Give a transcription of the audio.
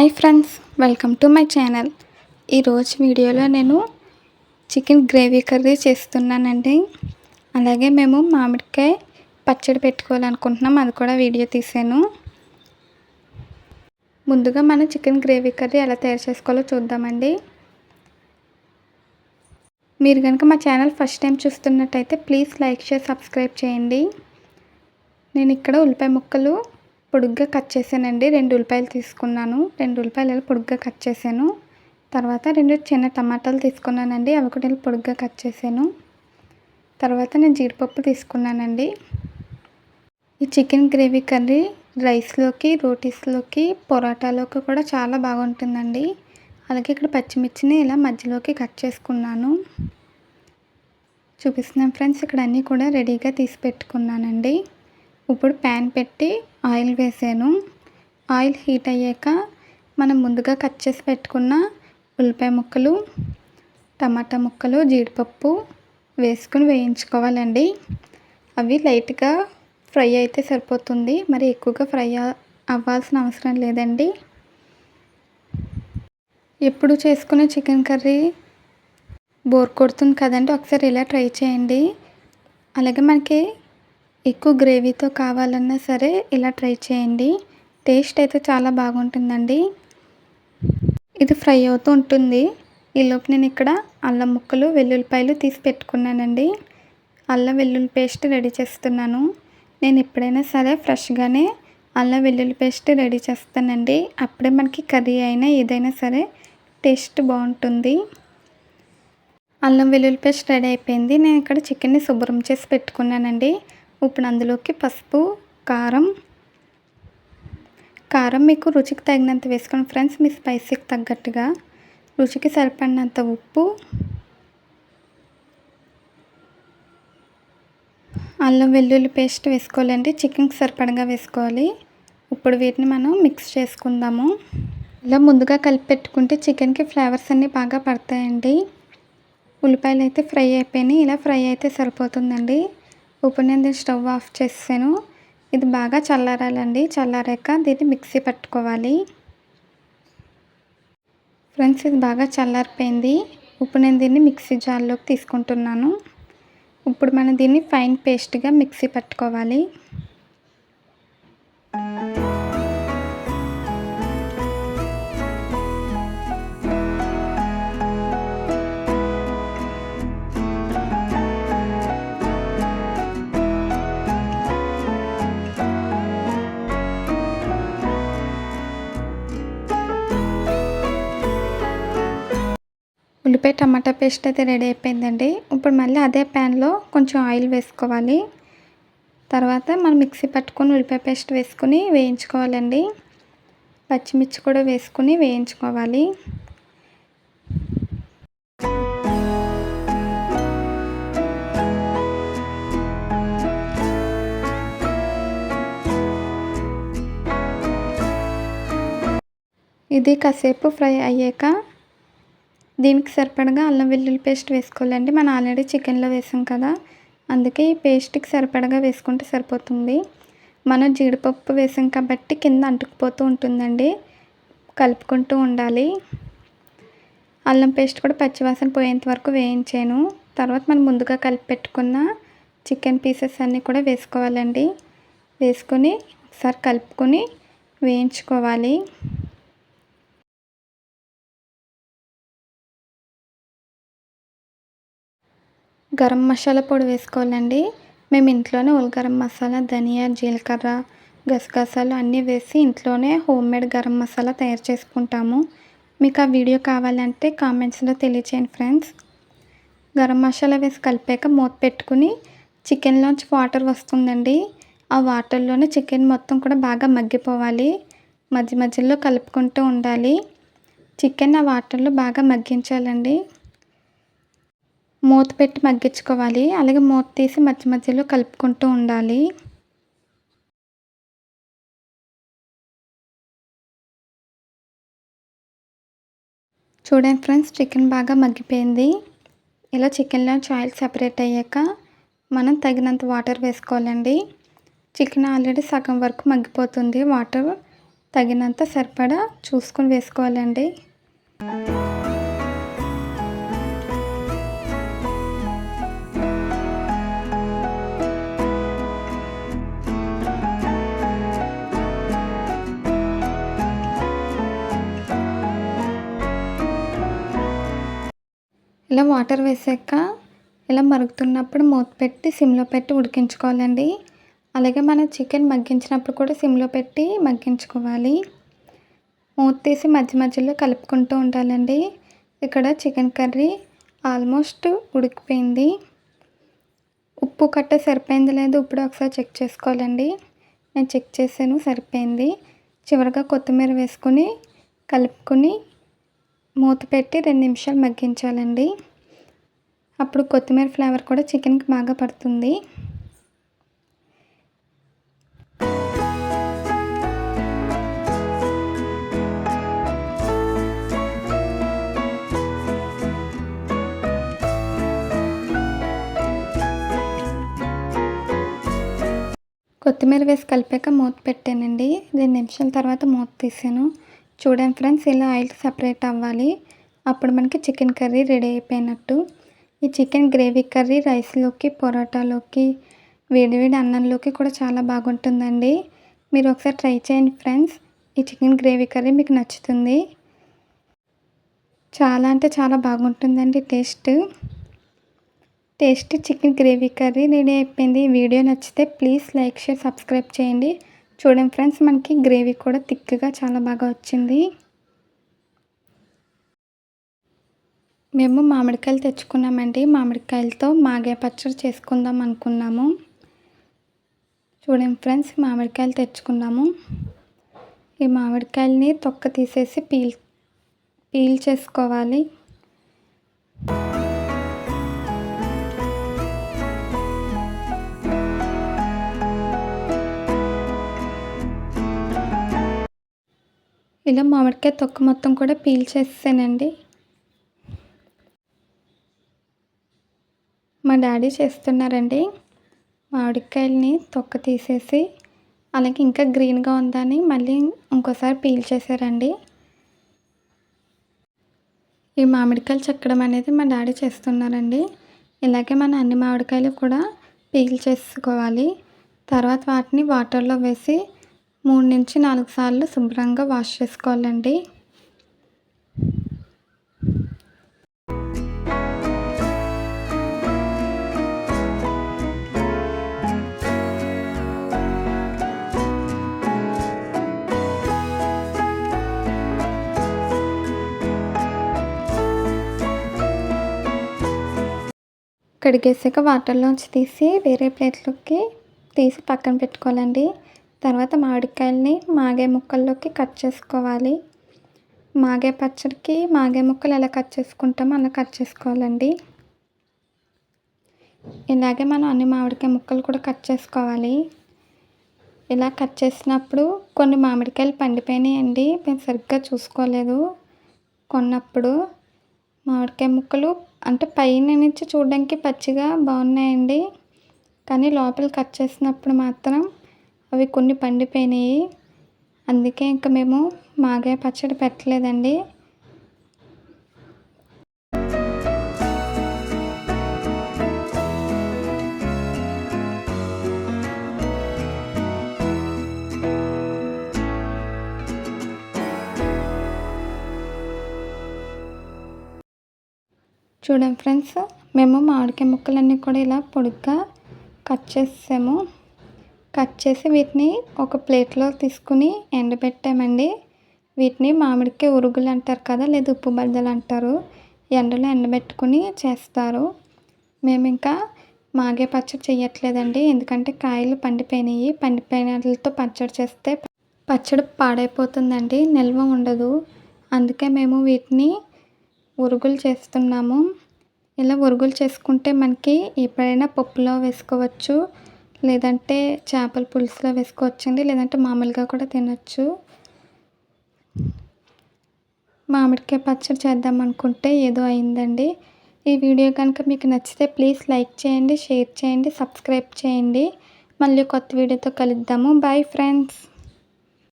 Hi friends welcome to my channel. ఈరోజు వీడియోలో నేను చికెన్ గ్రేవీ కర్రీ చేస్తున్నానండి. అలాగే మేము మామిడికాయ పచ్చడి పెట్టుకోవాలనుకుంటున్నాం అది కూడా వీడియో తీసాను ముందుగా మనం చికెన్ గ్రేవీ కర్రీ ఎలా తయారు చేసుకోవాలో చూద్దామండి. మీరు కనుక మా ఛానల్ ఫస్ట్ టైం చూస్తున్నట్టయితే ప్లీజ్ లైక్ షేర్ సబ్స్క్రైబ్ చేయండి. నేను ఇక్కడ ఉల్లిపాయ ముక్కలు పొడుగ్గా కట్ చేశానండి. రెండు ఉల్లిపాయలు తీసుకున్నాను. రెండు ఉల్లిపాయలు పొడుగ్గా కట్ చేశాను. తర్వాత రెండు చిన్న టమాటాలు తీసుకున్నానండి. అవి కూడా పొడుగ్గా కట్ చేశాను. తర్వాత నేను జీడిపప్పు తీసుకున్నానండి. ఈ చికెన్ గ్రేవీ కర్రీ రైస్లోకి రోటీస్లోకి పొరాటాలోకి కూడా చాలా బాగుంటుందండి. అలాగే ఇక్కడ పచ్చిమిర్చిని ఇలా మధ్యలోకి కట్ చేసుకున్నాను. చూపిస్తున్నాను ఫ్రెండ్స్ ఇక్కడ అన్నీ కూడా రెడీగా తీసి పెట్టుకున్నానండి. ఇప్పుడు ప్యాన్ పెట్టి ఆయిల్ వేసాను. ఆయిల్ హీట్ అయ్యాక మనం ముందుగా కట్ చేసి పెట్టుకున్న ఉల్లిపాయ ముక్కలు టమాటా ముక్కలు జీడిపప్పు వేసుకుని వేయించుకోవాలండి. అవి లైట్గా ఫ్రై అయితే సరిపోతుంది. మరి ఎక్కువగా ఫ్రై అవ్వాల్సిన అవసరం లేదండి. ఎప్పుడు చేసుకునే చికెన్ కర్రీ? బోర్ కొడుతుంది కదండి. ఒకసారి ఇలా ట్రై చేయండి. అలాగే మనకి ఎక్కువ గ్రేవీతో కావాలన్నా సరే ఇలా ట్రై చేయండి. టేస్ట్ అయితే చాలా బాగుంటుందండి. ఇది ఫ్రై అవుతూ ఉంటుంది. ఈలోపు నేను ఇక్కడ అల్లం ముక్కలు వెల్లుల్లిపాయలు తీసి పెట్టుకున్నానండి. అల్లం వెల్లుల్లి పేస్ట్ రెడీ చేస్తున్నాను. నేను ఎప్పుడైనా సరే ఫ్రెష్గానే అల్లం వెల్లుల్లి పేస్ట్ రెడీ చేస్తానండి. అప్పుడే మనకి కర్రీ అయినా ఏదైనా సరే టేస్ట్ బాగుంటుంది. అల్లం వెల్లుల్లి పేస్ట్ రెడీ అయిపోయింది. నేను ఇక్కడ చికెన్ని శుభ్రం చేసి పెట్టుకున్నానండి. ఇప్పుడు అందులోకి పసుపు కారం. కారం మీకు రుచికి తగినంత వేసుకోండి ఫ్రెండ్స్ మీ స్పైసీకి తగ్గట్టుగా. రుచికి సరిపడినంత ఉప్పు. అల్లం వెల్లుల్లి పేస్ట్ వేసుకోవాలండి చికెన్కి సరిపడగా వేసుకోవాలి. ఇప్పుడు వీటిని మనం మిక్స్ చేసుకుందాము. ఇలా ముందుగా కలిపి పెట్టుకుంటే చికెన్కి ఫ్లేవర్స్ అన్నీ బాగా పడతాయండి. ఉల్లిపాయలు అయితే ఫ్రై అయిపోయినాయి ఇలా ఫ్రై అయితే సరిపోతుందండి. ఇప్పుడు నేను దీన్ని స్టవ్ ఆఫ్ చేసాను ఇది బాగా చల్లారాలండి. చల్లారాక దీన్ని మిక్సీ పట్టుకోవాలి. ఫ్రెండ్స్ ఇది బాగా చల్లారిపోయింది. ఇప్పుడు నేను దీన్ని మిక్సీ జార్లోకి తీసుకుంటున్నాను. ఇప్పుడు మనం దీన్ని ఫైన్ పేస్ట్గా మిక్సీ పట్టుకోవాలి. ఉల్లిపాయ టమాటా పేస్ట్ అయితే రెడీ అయిపోయిందండి. ఇప్పుడు మళ్ళీ అదే ప్యాన్లో కొంచెం ఆయిల్ వేసుకోవాలి. తర్వాత మనం మిక్సీ పట్టుకొని ఉల్లిపాయ పేస్ట్ వేసుకుని వేయించుకోవాలండి. పచ్చిమిర్చి కూడా వేసుకుని వేయించుకోవాలి. ఇది కాసేపు ఫ్రై అయ్యాక దీనికి సరిపడగా అల్లం వెల్లుల్లి పేస్ట్ వేసుకోవాలండి. మనం ఆల్రెడీ చికెన్లో వేసాం కదా. అందుకే ఈ పేస్ట్కి సరిపడగా వేసుకుంటే సరిపోతుంది. మనం జీడిపప్పు వేసాం కాబట్టి కింద అంటుకుపోతూ ఉంటుందండి. కలుపుకుంటూ ఉండాలి. అల్లం పేస్ట్ కూడా పచ్చివాసన పోయేంత వరకు వేయించాను. తర్వాత మనం ముందుగా కలిపి పెట్టుకున్న చికెన్ పీసెస్ అన్నీ కూడా వేసుకోవాలండి. వేసుకొని ఒకసారి కలుపుకొని వేయించుకోవాలి. గరం మసాలా పొడి వేసుకోవాలండి. మేము ఇంట్లోనే ఉల్ గరం మసాలా ధనియా జీలకర్ర గసగసాలు అన్నీ వేసి ఇంట్లోనే హోమ్ మేడ్ గరం మసాలా తయారు చేసుకుంటాము. మీకు ఆ వీడియో కావాలంటే కామెంట్స్లో తెలియచేయండి ఫ్రెండ్స్. గరం మసాలా వేసి కలిపాక మూత పెట్టుకుని చికెన్లోంచి వాటర్ వస్తుందండి. ఆ వాటర్లోనే చికెన్ మొత్తం కూడా బాగా మగ్గిపోవాలి. మధ్య మధ్యలో కలుపుకుంటూ ఉండాలి. చికెన్ ఆ వాటర్లో బాగా మగ్గించాలండి. మూత పెట్టి మగ్గించుకోవాలి. అలాగే మూత తీసి మధ్య మధ్యలో కలుపుకుంటూ ఉండాలి. చూడండి ఫ్రెండ్స్ చికెన్ బాగా మగ్గిపోయింది. ఇలా చికెన్లో ఆయిల్ సెపరేట్ అయ్యాక మనం తగినంత వాటర్ వేసుకోవాలండి. చికెన్ ఆల్రెడీ సగం వరకు మగ్గిపోతుంది. వాటర్ తగినంత సరిపడా చూసుకొని వేసుకోవాలండి. ఇలా వాటర్ వేసాక ఇలా మరుగుతున్నప్పుడు మూత పెట్టి సిమ్లో పెట్టి ఉడికించుకోవాలండి. అలాగే మనం చికెన్ మగ్గించినప్పుడు కూడా సిమ్లో పెట్టి మగ్గించుకోవాలి. మూత తీసి మధ్య మధ్యలో కలుపుకుంటూ ఉండాలండి. ఇక్కడ చికెన్ కర్రీ ఆల్మోస్ట్ ఉడికిపోయింది. ఉప్పు కట్ట సరిపోయింది లేదు ఇప్పుడు ఒకసారి చెక్ చేసుకోవాలండి. నేను చెక్ చేశాను సరిపోయింది. చివరిగా కొత్తిమీర వేసుకొని కలుపుకొని మూత పెట్టి రెండు నిమిషాలు మగ్గించాలండి. అప్పుడు కొత్తిమీర ఫ్లేవర్ కూడా చికెన్కి బాగా పడుతుంది. కొత్తిమీర వేసి కలిపాక మూత పెట్టానండి. రెండు నిమిషాల తర్వాత మూత తీసాను. చూడండి ఫ్రెండ్స్ ఇలా ఆయిల్ సపరేట్ అవ్వాలి. అప్పుడు మనకి చికెన్ కర్రీ రెడీ అయిపోయినట్టు. ఈ చికెన్ గ్రేవీ కర్రీ రైస్లోకి పొరోటాలోకి వేడివేడి అన్నంలోకి కూడా చాలా బాగుంటుందండి. మీరు ఒకసారి ట్రై చేయండి ఫ్రెండ్స్. ఈ చికెన్ గ్రేవీ కర్రీ మీకు నచ్చుతుంది. చాలా అంటే చాలా బాగుంటుందండి taste. Taste chicken gravy curry ready అయిపోయింది. వీడియో నచ్చితే ప్లీజ్ లైక్ షేర్ సబ్స్క్రైబ్ చేయండి. చూడండి ఫ్రెండ్స్ మనకి గ్రేవీ కూడా థిక్గా చాలా బాగా వచ్చింది. మేము మామిడికాయలు తెచ్చుకున్నామండి. మామిడికాయలతో మాగే పచ్చడి చేసుకుందాం అనుకున్నాము. చూడండి ఫ్రెండ్స్ మామిడికాయలు తెచ్చుకున్నాము. ఈ మామిడికాయలని తొక్క తీసేసి పీల్ పీల్ చేసుకోవాలి. ఇలా మామిడికాయ తొక్క మొత్తం కూడా పీల్ చేసేసానండి. మా డాడీ చేస్తున్నారండి మామిడికాయలని తొక్క తీసేసి అలాగే ఇంకా గ్రీన్గా ఉందని మళ్ళీ ఇంకోసారి పీల్ చేశారండి. ఈ మామిడికాయలు చెక్కడం అనేది మా డాడీ చేస్తున్నారండి. ఇలాగే మన అన్ని మామిడికాయలు కూడా పీల్ చేసుకోవాలి. తర్వాత వాటిని వాటర్లో వేసి మూడు నుంచి నాలుగు సార్లు శుభ్రంగా వాష్ చేసుకోవాలండి. కడిగేసాక వాటర్లోంచి తీసి వేరే ప్లేట్లోకి తీసి పక్కన పెట్టుకోవాలండి. తర్వాత మామిడికాయలని మాగే ముక్కల్లోకి కట్ చేసుకోవాలి. మాగే పచ్చడికి మాగే ముక్కలు ఎలా కట్ చేసుకుంటామో అలా కట్ చేసుకోవాలండి. ఇలాగే మనం అన్ని మామిడికాయ ముక్కలు కూడా కట్ చేసుకోవాలి. ఇలా కట్ చేసినప్పుడు కొన్ని మామిడికాయలు పండిపోయినాయండి. మేము సరిగ్గా చూసుకోలేదు. కొన్నప్పుడు మామిడికాయ ముక్కలు అంటే పైన నుంచి చూడడానికి పచ్చిగా బాగున్నాయండి. కానీ లోపల కట్ చేసినప్పుడు మాత్రం అవి కొన్ని పండిపోయినాయి. అందుకే ఇంకా మేము మాగాయ పచ్చడి పెట్టలేదండి. చూడండి ఫ్రెండ్స్ మేము మామిడికాయ ముక్కలన్నీ కూడా ఇలా పొడుగ్గా కట్ చేసాము కట్ చేసి వీటిని ఒక ప్లేట్లో తీసుకుని ఎండబెట్టామండి. వీటిని మామిడికాయ ఉరుగులు అంటారు కదా లేదా ఉప్పు బద్దలు అంటారు. ఎండలో ఎండబెట్టుకుని చేస్తారు. మేము ఇంకా మాగే పచ్చడి చేయట్లేదండి ఎందుకంటే కాయలు పండిపోయినాయి. పండిపోయినతో పచ్చడి చేస్తే పచ్చడి పాడైపోతుందండి. నిల్వ ఉండదు. అందుకే మేము వీటిని ఉరుగులు చేస్తున్నాము. ఇలా ఉరుగులు చేసుకుంటే మనకి ఎప్పుడైనా పప్పులో వేసుకోవచ్చు. లేదంటే చేపల పులుసులో వేసుకోవచ్చండి లేదంటే మామూలుగా కూడా తినచ్చు. మామిడికాయ పచ్చడి చేద్దాం అనుకుంటే ఏదో అయిందండి. ఈ వీడియో కనుక మీకు నచ్చితే ప్లీజ్ లైక్ చేయండి షేర్ చేయండి సబ్స్క్రైబ్ చేయండి. మళ్ళీ కొత్త వీడియోతో కలుద్దాము. Bye friends.